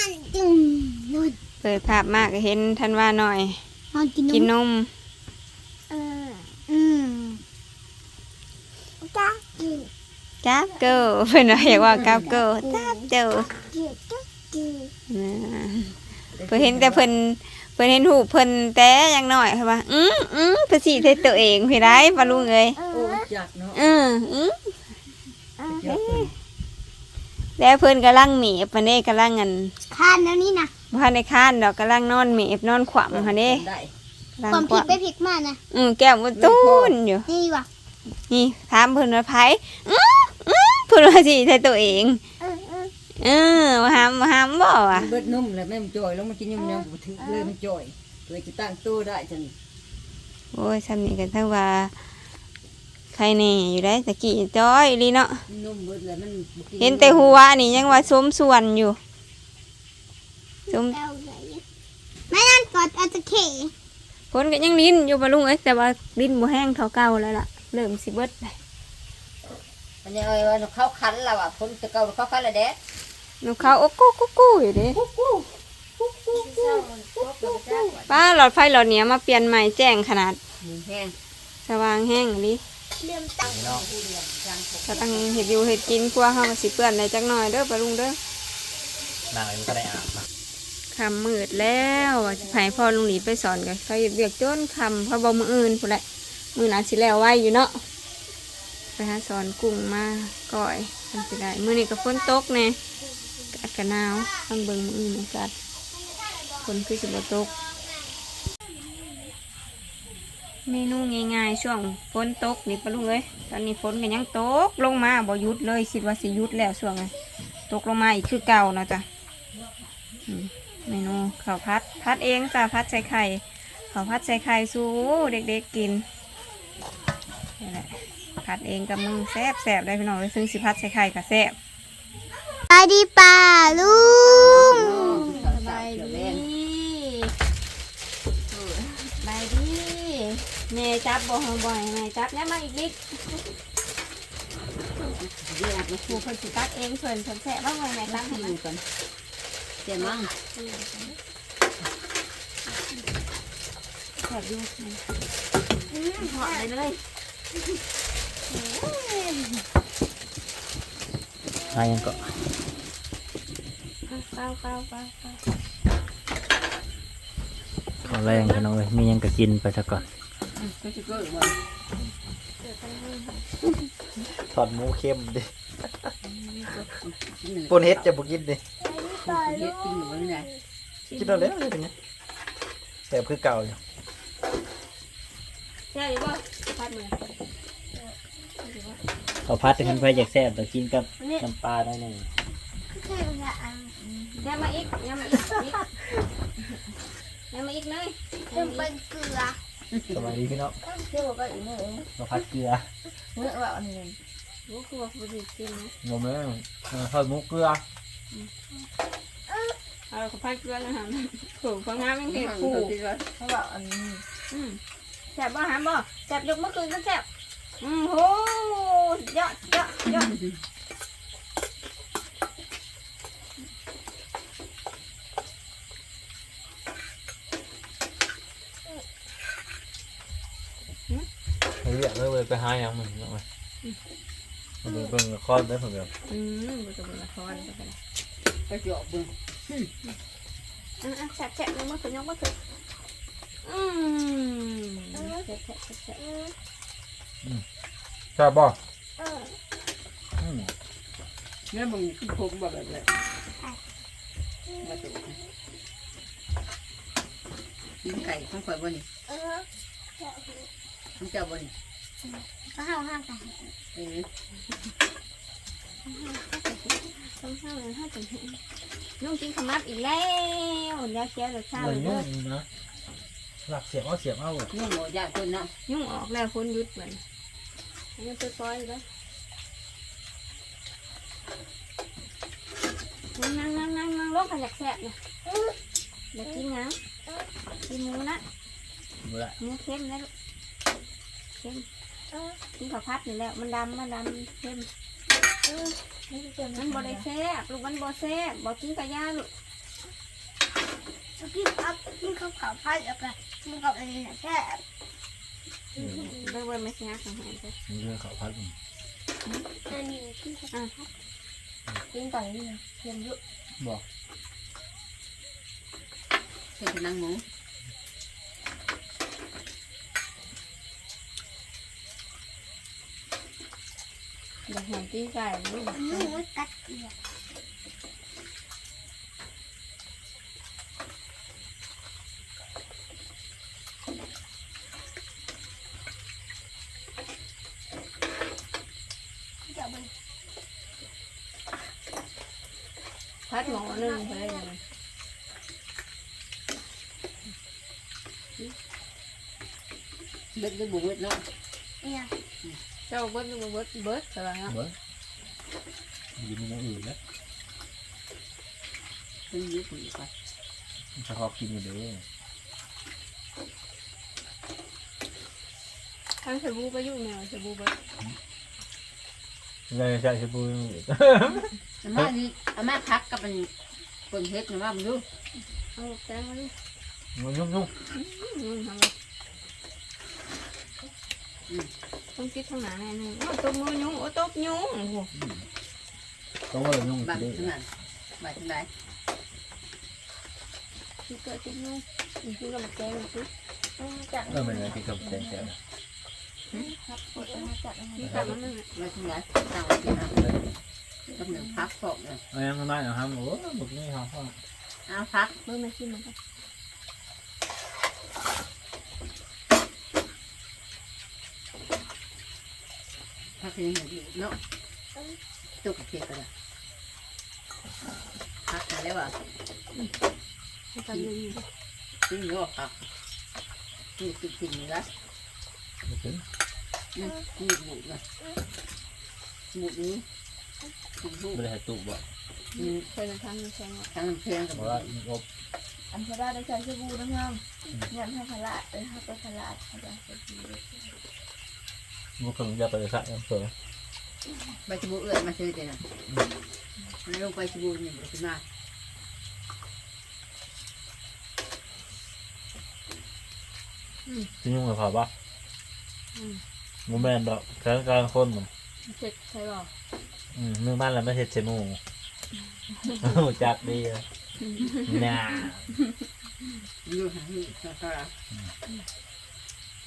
อันจุ่มนุ่นเปิดภาพมากก็เห็นท่านว่าหน่อย นอนกินนกินมนมเอออืมจ้ากินจ้าบเกิลเพิ่นว่าอยากว่าก้าวเกิลจ้าบเจ้ากินจ้ากินอ่าเพิ่นเห็นแต่เพิ่นเพิ่นเห็นหูปเพิ่นแต่อยังน้อยเพิ่นว่าอืออือภาษีใส่ตัวเองพี่ได้ปะลุงเอ้ยเอโอ้อจักเนาะ อืออือเออจักเพิ่น แล้วเพิ่นกำลังหมีบมันเด้กำลังอันคานแล้วนี่นะบ่ทันได้ค้านดอกกำลังนอนหมีบนอนขวำหั่นเด้ได้กำลังความขผิดวำไปผิดมานะอืมแก้มมันตูนอยู่ นี่ว่ะนี่ถามเพิ่นว่าไผอื้ออื้อเพิ่นว่าสิใส่ตัวเอง เออเออเออมาหามมาหามบ่วะเบิดนุ่มแล้วแม่มันจ่อยแล้วมันกินยุ่มยังบ่ถึงเลยมันจ่อยเลยจะตั้งตู้ได้จังโอ้ยซ้ำนี่กันทั้งว่าใครแนี่อยู่ได้ตะกี้จ้อยลีเนาะเห็นแต่หัวนี่ยังว่าสมส่วนอยู่สมไม่นั่นกอดอาจจะเขคนก็ยังลิ้นอยู่บ่ลุงเอ้แต่ว่าลิ้นบ่แห้งเท่าเก่าแล้วล่ะเริ่มสิเบิดไปอันนี้เอ้ยว่าเขาคันแล้วอะคนจะเก่าเขาคันแล้วเด้หนูเขาโอ้กู้กู้กู้อยู่ดิป้าหลอดไฟหลอดเนี้ยมาเปลี่ยนใหม่แจ้งขนาดสว่างแห้งดิ หลิเริ่มตั้งก็ตั้งเห็ดอยู่เห็ดกินกลัวเฮาก็สิเปื้อนได้จักหน่อยเด้อปะลุงเด้อนางอายุก็ได้อาบนะคำมืดแล้วว่าสิให้พ่อลุงหลีไปสอนกันเขาเฮ็ดเวียกจนคำเพอบ่มืออื่นพุ่นแหละมือหนาสิแล้วไว้อยู่เนาะไปหาสอนกุ้งมาก่อยทำสิได้มื้อนี้ก็ฝนตกแน่อากาศหนาวต้องเบิ่งมื้ออื่นอากาศฝนคือสิบ่ตก เมนูง่ายๆ ช่วงฝนตกนี่ปะลุงเอ้ยตอนนี้ฝนก็ยังตกลงมาบ่หยุดเลยคิดว่าสิหยุดแล้วช่วงนี้ตกลงมาอีกคือเก่าเนาะจ้ะอืมเมนูข้าวพัดพัดเองจ้ะพัดใส่ไข่ข้าวพัดใส่ไข่สู้เด็กๆกินนี่แหละพัดเองกับมือแซ่บแซ่บได้พี่น้องเลยซึ่งสิพัดใส่ไข่กับแซ่บไปดีป่าลุง แม่จับบ่ฮบ่อยแม่จับเนี่ยมาอีกนิดเดี๋ยวมาผูเพิ่นสิตักเองเพิ่นเพิ่นแซ่บบ้างไงแม่ตักให้อมันยู่กันเจ็บมั้งแซ่บอยู่หอดเลยเลยอายังก็เป้าเป้าเป้าเป้าขอแรงกันเอาเลยมียังก็กินไปซะก่อน ก็จะเกิดว่าทอดหมูเค็มดิปนเฮ็ดจะบุกินดิเฮ็ดกินอยู่ว่าไงกินเอาแล้วเลยเป็นไงแต่บคือเก่าอยู่แซ่บอยู่บ่พัดมือเขาพัดให้มันไปอยากแซ่บแต่กินกับน้ำปลาได้หนึ่งย่ามาอีกย่ามาอีกอีกย่ามาอีกเลยเริ่มเป็นเกลือ สวัสดีพี่น้องเชื่อว่าก็อีกเมื่อเองมาพัดเกลือเมื่อว่าอันนี้โอ้คือว่าบ่ได้กินนะงงไหมทอดหมูเกลือเอาก็พัดเกลือแล้วหั่นถูกฟังงามยังเห็เห็ดดปูปูเพราะว่าอันนี้อืมแซ่บบ่หามบ่แซ่บยกมือขึ้นก็แซ่บอืมโหยอดยอดยอด เฮ้ยอยากเลยไปหาอย่างมึงเนาะมันเป็นเบิ่งละครได้ผมแบบอืมบ่จะเป็นละครจะเป็นก็จะออกเบิ่งอะแฉะแฉะยกมาขึ้นยกมาขึ้นอืมแฉะแฉะแฉะแฉะชอบบ่เนี่ยมึงคือผมแบบแบบเลยมาดูกินไก่ข้างข่อยบ่นี่ เออข้างเจ้าบ่นี่ก็ห้าวห้าวกันเออต้องห้าเลยถ้าจะเห็นนุ่งกินขมับอีกแล้วเดี๋ยวเคี้ยวเดี๋ยวเศร้าเหมือนเลยยุ่นะหลักเสียบเอาเสียบเอาเลยนี่หมูย่างคนเนาะยุ่งออกแล้วคนหยุดเหมือนอันนี้ไปปล่อยแล้วนั่งนั่งนั่งนั่งลงกันอยากแสบเนี่ยอยากกินน้ำกินหมูนะเมื่อหมูเค็มนะลูก เค็มกินข้าวผัดนี่แหล้วมันดำมันดำเค็มมันบ่ได้แซ่บลูกมันบ่แซ่บบ่กินกะยาลูกกินครับกินข้าวขาวพัดแล้วก็กินกับอันนี้นะแค่เบิ่งเบิ่งไม่สิฮักของหายจ้ะมีเรื่องข้าวพัดมันอันนี้กินข้าวอะกินก่อนนี่นะเค็มเยอะบอกเป็นนางหมู อยากเห็นตีไก่ลูกอันนี้มันกัดเกลือจะมันพัดหมอหนึ่งไปเลยเบ็ดเบ็ดบุกเบ็ดเนาะ เนี่ยเจ้าเบิดเบิดเบิดอะไรเนาะเว้ยยินมีอย่างอื่นนะเป็นยุคปุ๋ยก่อนมันจะพอกินอยู่เด้อทั้งสบู่ไปยุ่งแนวสบู่เบิดเลยใช่ใช่ปุ้ยอีกอาม่านี่อาม่าพักกับมันเปิ่งเฮ็ดนะว่ามันดูเอาแตงมาดิมันยุ่งยุ่งยุ่งทำไม ต้องคิดทางไหนแน่นึงโอ้ตบมือยุ่งโอ้ตบยุ่งโอ้โหต้องว่ายุ่งบ้านสิทั้งนั้นบ้านทั้งหลายที่เกิดติดยุ่งอีกทีก็มาแกงสิจัดเออมันอะไรที่กับแกงแกงครับปวดมาจัดอันที่นี้กลับมานั่นบ้านทั้งหลายตั้งไว้ที่นั่นกับหนึ่งพักพอกเลยเอายังได้เหรอครับโอ้บุกนี่ครับพ่อเอาพักเบิ่งมาชิมมันกั พักที่นี่ยู่เนาะตุกกับเพียกันเลยพักมาแล้วว่ะให้กันยืนอยู่จริงเหรอพักนี่ติดจริงนะไม่ถึงนี่นี่บุกนะบุกนี้บุกไม่ได้ให้ตุกบ่นี่เคยจะทำยังไงทางเพลงกับบ่อบอันพระได้ใช้สบู่นะงามเนี่ยให้พละเออให้พละพละสบู่ บุกคนจะไปใส่ยังเสือใบชะบูเอื้อยมาซื้อเดี๋ยวนะแล้วลงไปชะบูนี่บุกขึ้นมาจะยุ่งกับเขาปะมูแมนดอกการการคนมันเสร็จใช่ป่ะอืมมือมันแล้วไม่เห็ดเชมูโอ้จักดีเลยน่าอยู่หาอยู่ตลาด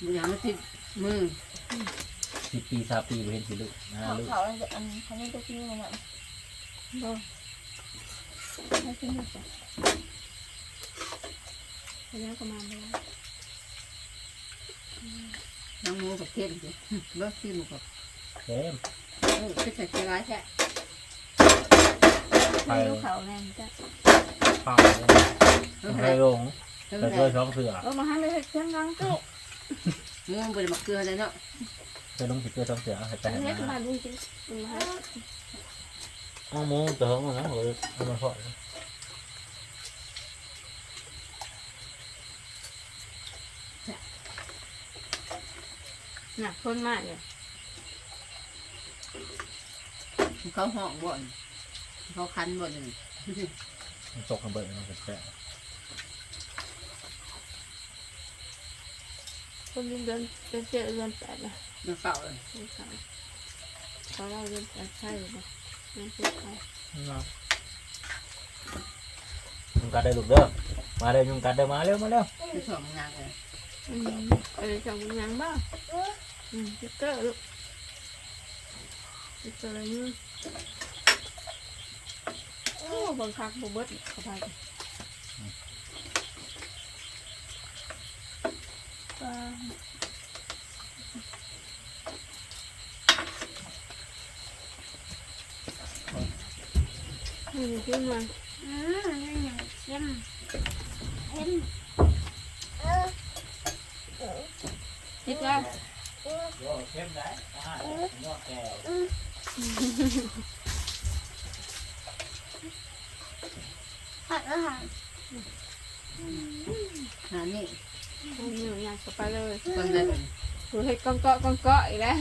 บุญยังไม่ติดมือ สิบปีสามปีบ่เห็นสิลูกนะเขาลูกเขาจะอันเขาไม่จะกินมันอะบ่ไม่กินหมดจ้ะไปแล้วก็มาแล้วน้องงูกับเทียนสิเลิกที่มูกับเต็มเออคือใส่ใจร้ายแท้ไปไม่รู้เขาแน่จ้ะข้าวเออไปลงเออไปด้วยท้องเสือเออมาให้เลยเชียงรังตู้งูบริมาเกลือเลยเนาะ ไปลงสิเกลือท้องเสือให้ไปเฮ็ให้มาบ้านลุงจริงมาให้อ้าวมูเติมนะโอ้ยเอามาทอดหนักคนมากเลยเขาห้องบ่นเขาคันบ่นหนึ่งมันตกกันเบิดมันก็แซ่บคนเดินเดินเจอเดินแปดนะ มันเก่าเลยเขาเขาเราเดินแปดใช่หรือเปล่านั่นคือเขายุงกัดได้ลูกเด้อ มาเด้อยุงกัดเด้อมาเร็วมาเร็วคือสองนางเลยอืมเออจังยังบ้าอืมจิ๊กเกอร์ลูกจิ๊กเกอร์อะไรนี่โอ้บังคับบุบดเข้าไปนี่ขึ้นมาอืมนี่อย่างเค็มเค็มเออจิ๊กแล้วเข้มได้อ่าหัวแก้ว ผัดอาหาร หานี่ เอาหนูอยากไปเลย คนได้เลย ดูให้กองเกาะกองเกาะอีกแล้ว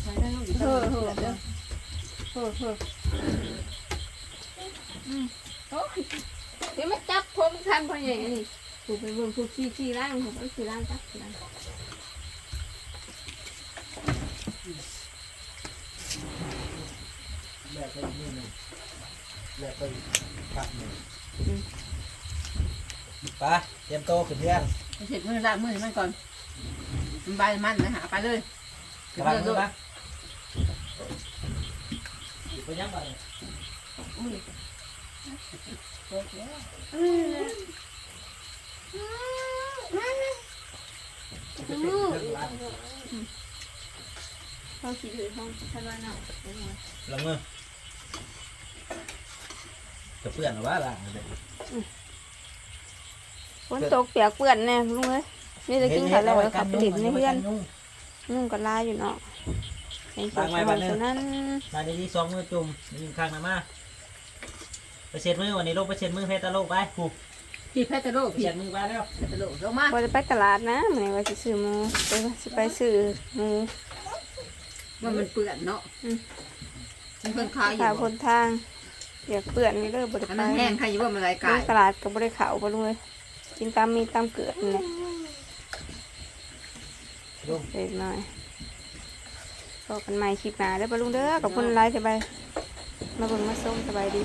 ใช้ได้ลูกอีกเฮ้เท่าอไหร่เฮ้อเด้อ เฮ้อเฮ้ออืม โอ้ยเดี๋ยวมาจับผมทันพ่อใหญ่นี่ถูกไปเบิ่งถูกขี้ขี้ล่างถูกไปขี้ล่างจับขี้ล่างแลกไปอีกนิดหนึงแลกไปอีกพักหนึ่งไปเตรียมโตวขึ้นเที่ยงเสร็จมือล้างมือให้มันก่อนมันใบมันนะหาไปเลยกำลังมือนะไปยังไปห้อ งขี้ดื้อห้องทันว่าเนาะเดี๋ยวหน่อยลงมือจะเปื่อนหรือว่าล่ะเด็กฝนตกเปียกเปื้อนแน่ลุงเอ้ยนี่จะกินข้าวแล้วขับไปดิบในเพื่อนนุ่งก็ลาอยู่เนาะเห็นเสียงของตัวนั้นมาดีๆสองมือจุ่มยิงข้างนะมาไป เช็ดมือวันนี้ลงไปเช็ดมือเพชรตะโลกไปผูกพี่แพทย์ตะโลกไปพี่เช็ดมือไปแล้วแพทย์ตะโลกลงมาว่าจะไปตลาดนะเหมือนว่าจะซื้อหมูไปว่าจะไปซื้อหมูว่ามันเปื่อนเนาะมันเพิ่นขายอยู่ข่าวบ่คนทางเปียกเปื้อนนี่เด้อบริอันไปนั้นแห้งใครอยู่ว่ามันไรกาลุยงตลาดกับบริขาวบ่ลุงเลยกินตามมีตามเกิดนี่แหละลงเล็กน้อยพบกันใหม่คลิปหน้าเด้อบ่ลุงเด้อขอบคุณไลฟ์สบายมาเบิ่งมาส้มสบายดี